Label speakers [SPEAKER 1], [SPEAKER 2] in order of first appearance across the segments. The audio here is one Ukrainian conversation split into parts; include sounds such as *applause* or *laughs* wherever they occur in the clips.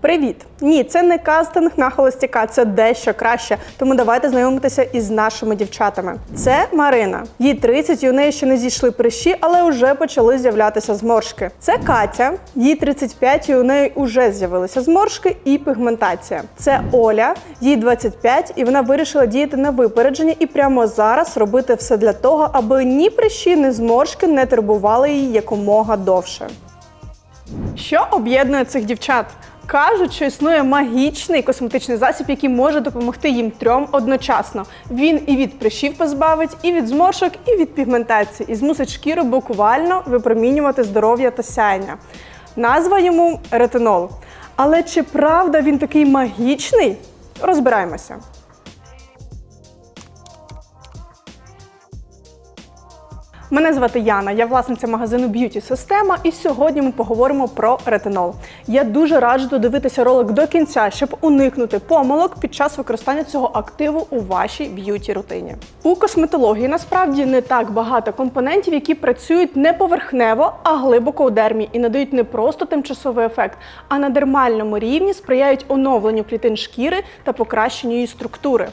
[SPEAKER 1] Привіт! Ні, це не кастинг на холостяка, це дещо краще. Тому давайте знайомитися із нашими дівчатами. Це Марина. Їй 30, і у неї ще не зійшли прищі, але вже почали з'являтися зморшки. Це Катя, їй 35, і у неї вже з'явилися зморшки і пігментація. Це Оля, їй 25, і вона вирішила діяти на випередження і прямо зараз робити все для того, аби ні прищі, ні зморшки не турбували її якомога довше. Що об'єднує цих дівчат? Кажуть, що існує магічний косметичний засіб, який може допомогти їм трьом одночасно. Він і від прищів позбавить, і від зморшок, і від пігментації, і змусить шкіру буквально випромінювати здоров'я та сяйня. Назва йому ретинол. Але чи правда він такий магічний? Розбираємося. Мене звати Яна, я власниця магазину Beauty Система, і сьогодні ми поговоримо про ретинол. Я дуже раджу додивитися ролик до кінця, щоб уникнути помилок під час використання цього активу у вашій б'юті рутині. У косметології насправді не так багато компонентів, які працюють не поверхнево, а глибоко у дермі і надають не просто тимчасовий ефект, а на дермальному рівні сприяють оновленню клітин шкіри та покращенню її структури.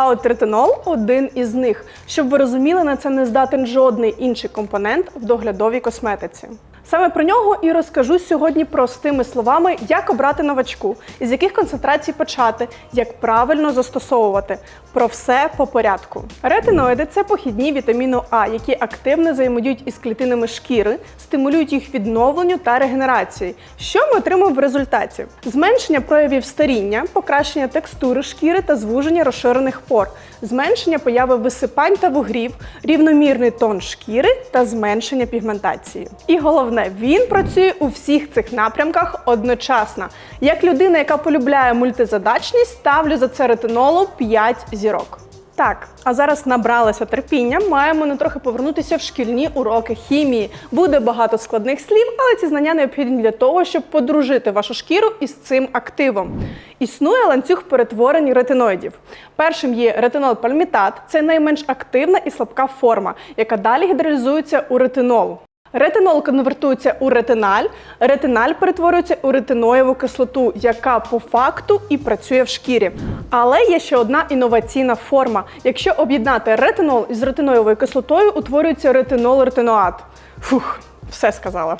[SPEAKER 1] А от ретинол один із них. Щоб ви розуміли, на це не здатен жодний інший компонент в доглядовій косметиці. Саме про нього і розкажу сьогодні простими словами, як обрати новачку, із яких концентрацій почати, як правильно застосовувати. Про все по порядку. Ретиноїди це похідні вітаміну А, які активно взаємодіють із клітинами шкіри, стимулюють їх відновленню та регенерації. Що ми отримуємо в результаті? Зменшення проявів старіння, покращення текстури шкіри та звуження розширених пор, зменшення появи висипань та вугрів, рівномірний тон шкіри та зменшення пігментації. І головне, він працює у всіх цих напрямках одночасно. Як людина, яка полюбляє мультизадачність, ставлю за це ретинолу 5 зірок. Так, а зараз набралися терпіння. Маємо не трохи повернутися в шкільні уроки хімії. Буде багато складних слів, але ці знання необхідні для того, щоб подружити вашу шкіру із цим активом. Існує ланцюг перетворень ретиноїдів. Першим є ретинол пальмітат, це найменш активна і слабка форма, яка далі гідролізується у ретинол. Ретинол конвертується у ретиналь, ретиналь перетворюється у ретиноєву кислоту, яка по факту і працює в шкірі. Але є ще одна інноваційна форма. Якщо об'єднати ретинол із ретиноєвою кислотою, утворюється ретинол-ретиноат. Фух, все сказала.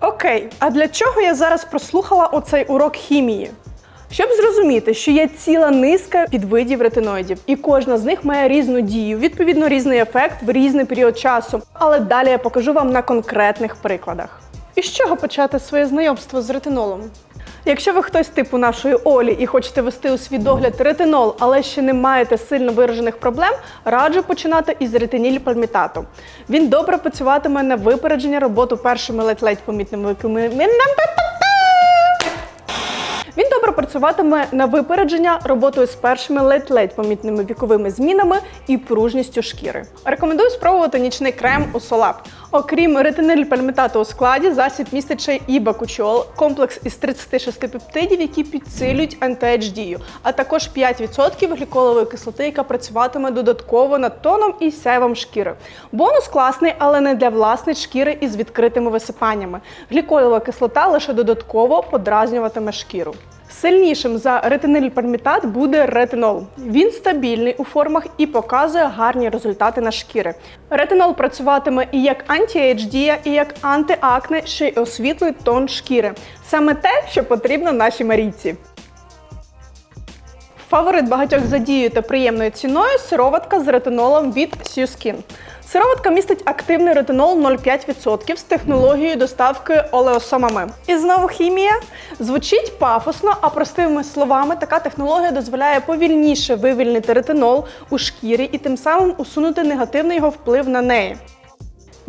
[SPEAKER 1] Окей, а для чого я зараз прослухала оцей урок хімії? Щоб зрозуміти, що є ціла низка підвидів ретиноїдів, і кожна з них має різну дію, відповідно різний ефект в різний період часу. Але далі я покажу вам на конкретних прикладах. І з чого почати своє знайомство з ретинолом? Якщо ви хтось типу нашої Олі і хочете вести у свій догляд ретинол, але ще не маєте сильно виражених проблем, раджу починати із ретиніль-пальмітату. Він добре працюватиме на випередження роботу першими ледь-ледь помітними. Він добре працюватиме на випередження роботою з першими ледь-ледь помітними віковими змінами і пружністю шкіри. Рекомендую спробувати нічний крем у Солап. Окрім ретиниль пальмітату у складі, засіб містить ще і бакучол, комплекс із 36 пептидів, які підсилюють анти-ейдж дію, а також 5% гліколової кислоти, яка працюватиме додатково над тоном і сяйвом шкіри. Бонус класний, але не для власної шкіри із відкритими висипаннями. Гліколова кислота лише додатково подразнюватиме шкіру. Сильнішим за ретиниль-пальмітат буде ретинол. Він стабільний у формах і показує гарні результати на шкіри. Ретинол працюватиме і як анті-ейдж і як антиакне, ще й освітлить тон шкіри. Саме те, що потрібно нашій Марійці. Фаворит багатьох за та приємною ціною сироватка з ретинолом від Skin. Сироватка містить активний ретинол 0,5% з технологією доставки олеосомами. І знову хімія звучить пафосно, а простими словами така технологія дозволяє повільніше вивільнити ретинол у шкірі і тим самим усунути негативний його вплив на неї.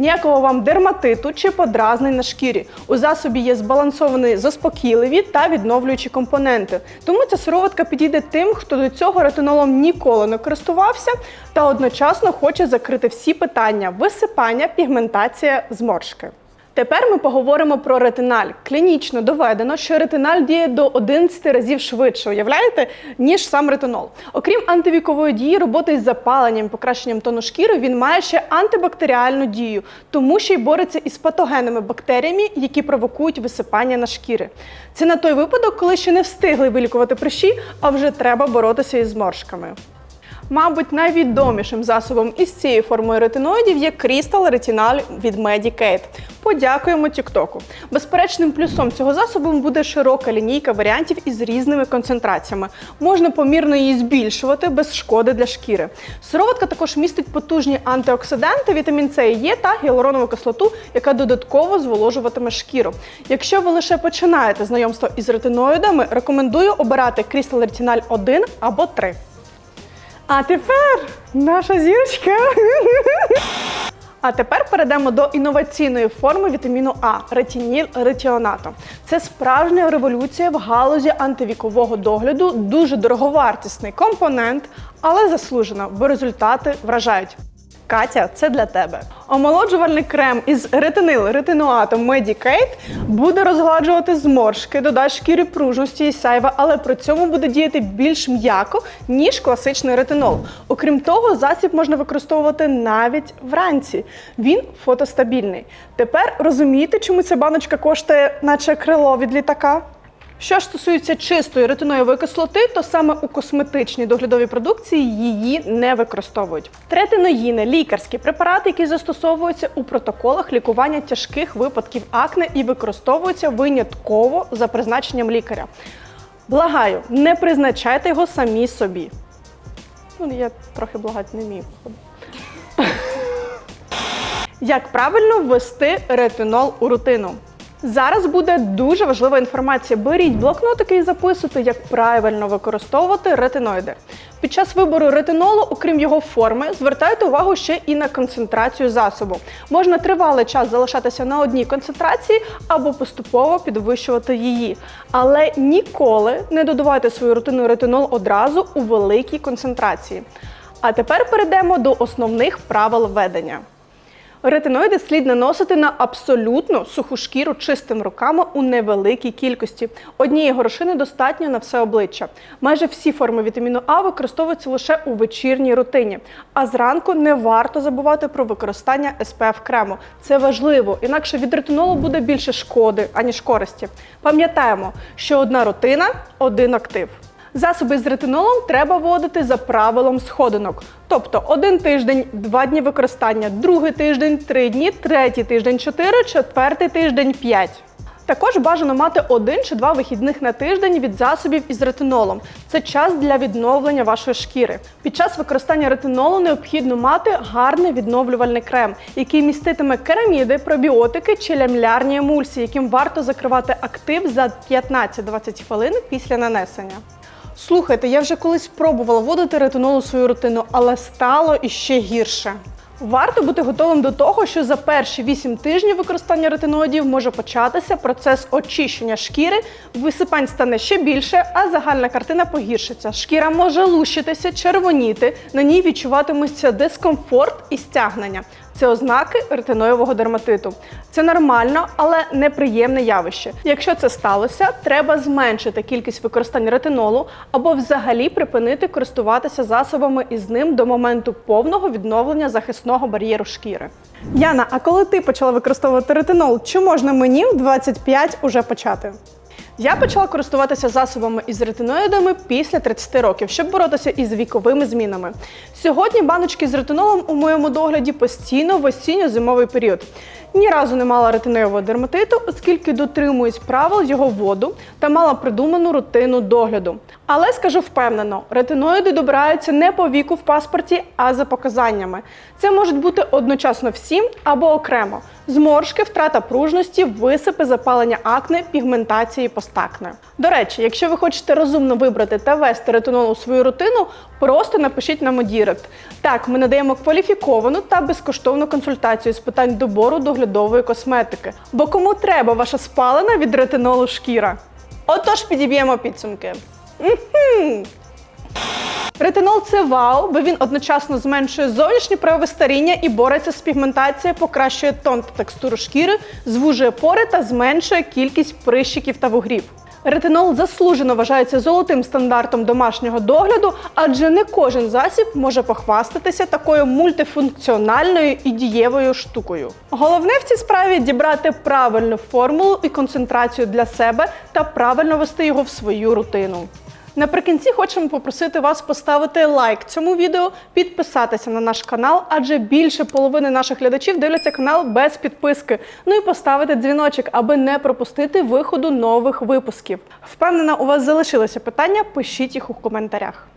[SPEAKER 1] Ніякого вам дерматиту чи подразнень на шкірі. У засобі є збалансовані заспокійливі та відновлюючі компоненти. Тому ця сироватка підійде тим, хто до цього ретинолом ніколи не користувався та одночасно хоче закрити всі питання висипання, пігментація, зморшки. Тепер ми поговоримо про ретиналь. Клінічно доведено, що ретиналь діє до 11 разів швидше, уявляєте, ніж сам ретинол. Окрім антивікової дії, роботи із запаленням, покращенням тону шкіри, він має ще антибактеріальну дію, тому що й бореться із патогенними бактеріями, які провокують висипання на шкіри. Це на той випадок, коли ще не встигли вилікувати прищі, а вже треба боротися із зморшками. Мабуть, найвідомішим засобом із цією формою ретиноїдів є Crystal Retinal від Medicaid. Подякуємо Тіктоку. Безперечним плюсом цього засобу буде широка лінійка варіантів із різними концентраціями. Можна помірно її збільшувати без шкоди для шкіри. Сироватка також містить потужні антиоксиданти, вітамін С і Е та гіалуронову кислоту, яка додатково зволожуватиме шкіру. Якщо ви лише починаєте знайомство із ретиноїдами, рекомендую обирати Crystal Retinal 1 або 3. А тепер наша зірочка. А тепер перейдемо до інноваційної форми вітаміну А ретініл ретіонато. Це справжня революція в галузі антивікового догляду, дуже дороговартісний компонент, але заслужено, бо результати вражають. Катя, це для тебе. Омолоджувальний крем із ретинил ретинуатом Medicaid буде розгладжувати зморшки, додасть шкірі пружності і сяйва, але при цьому буде діяти більш м'яко, ніж класичний ретинол. Окрім того, засіб можна використовувати навіть вранці. Він фотостабільний. Тепер розумієте, чому ця баночка коштує, наче крило від літака? Що ж стосується чистої ретиноївої кислоти, то саме у косметичній доглядовій продукції її не використовують. Третиноїни лікарські препарати, які застосовуються у протоколах лікування тяжких випадків акне і використовуються винятково за призначенням лікаря. Благаю, не призначайте його самі собі. Ну, я трохи благати не вмію. *laughs* Як правильно ввести ретинол у рутину? Зараз буде дуже важлива інформація. Беріть блокнотики і записуйте, як правильно використовувати ретиноїди. Під час вибору ретинолу, окрім його форми, звертайте увагу ще і на концентрацію засобу. Можна тривалий час залишатися на одній концентрації або поступово підвищувати її. Але ніколи не додавайте свою рутину ретинол одразу у великій концентрації. А тепер перейдемо до основних правил ведення. Ретиноїди слід наносити на абсолютно суху шкіру чистими руками у невеликій кількості. Однієї горошини достатньо на все обличчя. Майже всі форми вітаміну А використовуються лише у вечірній рутині. А зранку не варто забувати про використання SPF крему. Це важливо, інакше від ретинолу буде більше шкоди, аніж користі. Пам'ятаємо, що одна рутина один актив. Засоби з ретинолом треба вводити за правилом сходинок. Тобто один тиждень, два дні використання, другий тиждень, три дні, третій тиждень, чотири, четвертий тиждень, п'ять. Також бажано мати один чи два вихідних на тиждень від засобів із ретинолом. Це час для відновлення вашої шкіри. Під час використання ретинолу необхідно мати гарний відновлювальний крем, який міститиме кераміди, пробіотики чи лямлярні емульсії, яким варто закривати актив за 15-20 хвилин після нанесення. Слухайте, я вже колись пробувала вводити ретинол у свою рутину, але стало іще гірше. Варто бути готовим до того, що за перші 8 тижнів використання ретиноїдів може початися процес очищення шкіри, висипань стане ще більше, а загальна картина погіршиться. Шкіра може лущитися, червоніти, на ній відчуватиметься дискомфорт і стягнення. Це ознаки ретиноєвого дерматиту. Це нормально, але неприємне явище. Якщо це сталося, треба зменшити кількість використання ретинолу або взагалі припинити користуватися засобами із ним до моменту повного відновлення захисного бар'єру шкіри. Яна, а коли ти почала використовувати ретинол, чи можна мені в 25 уже почати? Я почала користуватися засобами із ретиноїдами після 30 років, щоб боротися із віковими змінами. Сьогодні баночки з ретинолом у моєму догляді постійно в осінньо-зимовий період. Ні разу не мала ретинового дерматиту, оскільки дотримуюсь правил його воду та мала придуману рутину догляду. Але скажу впевнено, ретиноїди добираються не по віку в паспорті, а за показаннями. Це можуть бути одночасно всі або окремо. Зморшки, втрата пружності, висипи, запалення акне, пігментації постакне. До речі, якщо ви хочете розумно вибрати та ввести ретинол у свою рутину, просто напишіть нам у Дірект. Так, ми надаємо кваліфіковану та безкоштовну консультацію з питань добору доглядової косметики. Бо кому треба ваша спалена від ретинолу шкіра? Отож, підіб'ємо підсумки. Ретинол це вау, бо він одночасно зменшує зовнішнє прояви старіння і бореться з пігментацією, покращує тон та текстуру шкіри, звужує пори та зменшує кількість прищиків та вугрів. Ретинол заслужено вважається золотим стандартом домашнього догляду, адже не кожен засіб може похвастатися такою мультифункціональною і дієвою штукою. Головне в цій справі дібрати правильну формулу і концентрацію для себе та правильно вести його в свою рутину. Наприкінці хочемо попросити вас поставити лайк цьому відео, підписатися на наш канал, адже більше половини наших глядачів дивляться канал без підписки. Ну і поставити дзвіночок, аби не пропустити виходу нових випусків. Впевнена, у вас залишилися питання. Пишіть їх у коментарях.